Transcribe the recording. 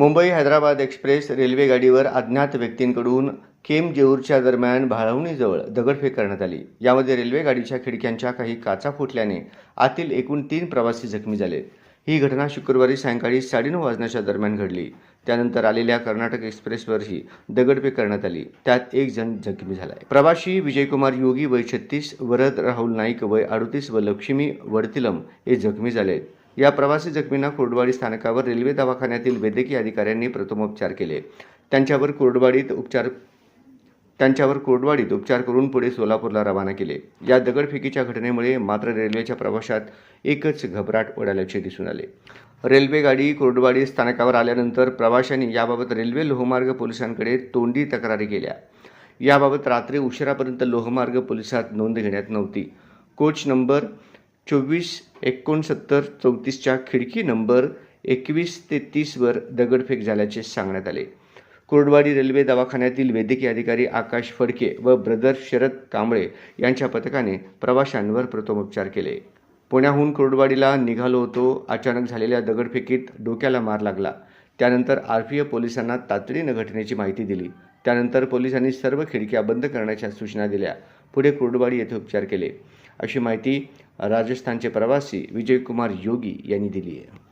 Mumbai Hyderabad express railway गाडीवर अज्ञात व्यक्तींकडून केम जेऊरच्या दरम्यान भाळवणीजवळ दगडफेक करण्यात आली. यामध्ये रेल्वे गाडीच्या खिडक्यांच्या काही काचा फुटल्याने आतील एकूण तीन प्रवासी जखमी झाले. ही घटना शुक्रवारी सायंकाळी साडेनऊ वाजण्याच्या दरम्यान घडली. त्यानंतर आलेल्या कर्नाटक एक्सप्रेसवरही दगडफेक करण्यात आली. त्यात एक जण जखमी झाला प्रवाशी विजयकुमार योगी वय छत्तीस वरद राहुल नाईक वय अडतीस व लक्ष्मी वडतिलम हे जखमी झाले या प्रवासी जखमींना कोरडवाडी स्थानकावर रेल्वे दवाखान्यातील वैद्यकीय अधिकाऱ्यांनी प्रथमोपचार केले. त्यांच्यावर कोरडवाडीत उपचार त्यांच्यावर कोरडवाडीत उपचार करून पुढे सोलापूरला रवाना केले. या दगडफेकीच्या घटनेमुळे मात्र रेल्वेच्या प्रवाशात एकच घबराट उडाल्याचे दिसून आले. रेल्वे गाडी कोरडवाडी स्थानकावर आल्यानंतर प्रवाशांनी याबाबत रेल्वे लोहमार्ग पोलिसांकडे तोंडी तक्रारी केल्या. याबाबत रात्री उशिरापर्यंत लोहमार्ग पोलिसात नोंद घेण्यात नव्हती. कोच नंबर चोवीस एकोणसत्तर चौतीसच्या खिडकी नंबर एकवीस ते तीसवर दगडफेक झाल्याचे सांगण्यात आले. कुर्डवाडी रेल्वे दवाखान्यातील वैद्यकीय अधिकारी आकाश फडके व ब्रदर शरद कांबळे यांच्या पथकाने प्रवाशांवर प्रथमोपचार केले. पुण्याहून कुर्डवाडीला निघालो होतो. अचानक झालेल्या दगडफेकीत डोक्याला मार लागला. त्यानंतर आर पी एफ पोलिसांना तातडीनं घटनेची माहिती दिली. त्यानंतर पोलिसांनी सर्व खिडक्या बंद करण्याच्या सूचना दिल्या. पुढे कुर्डवाडी येथे उपचार केले. अशी माहिती राजस्थानचे प्रवासी विजयकुमार योगी यांनी दिली आहे.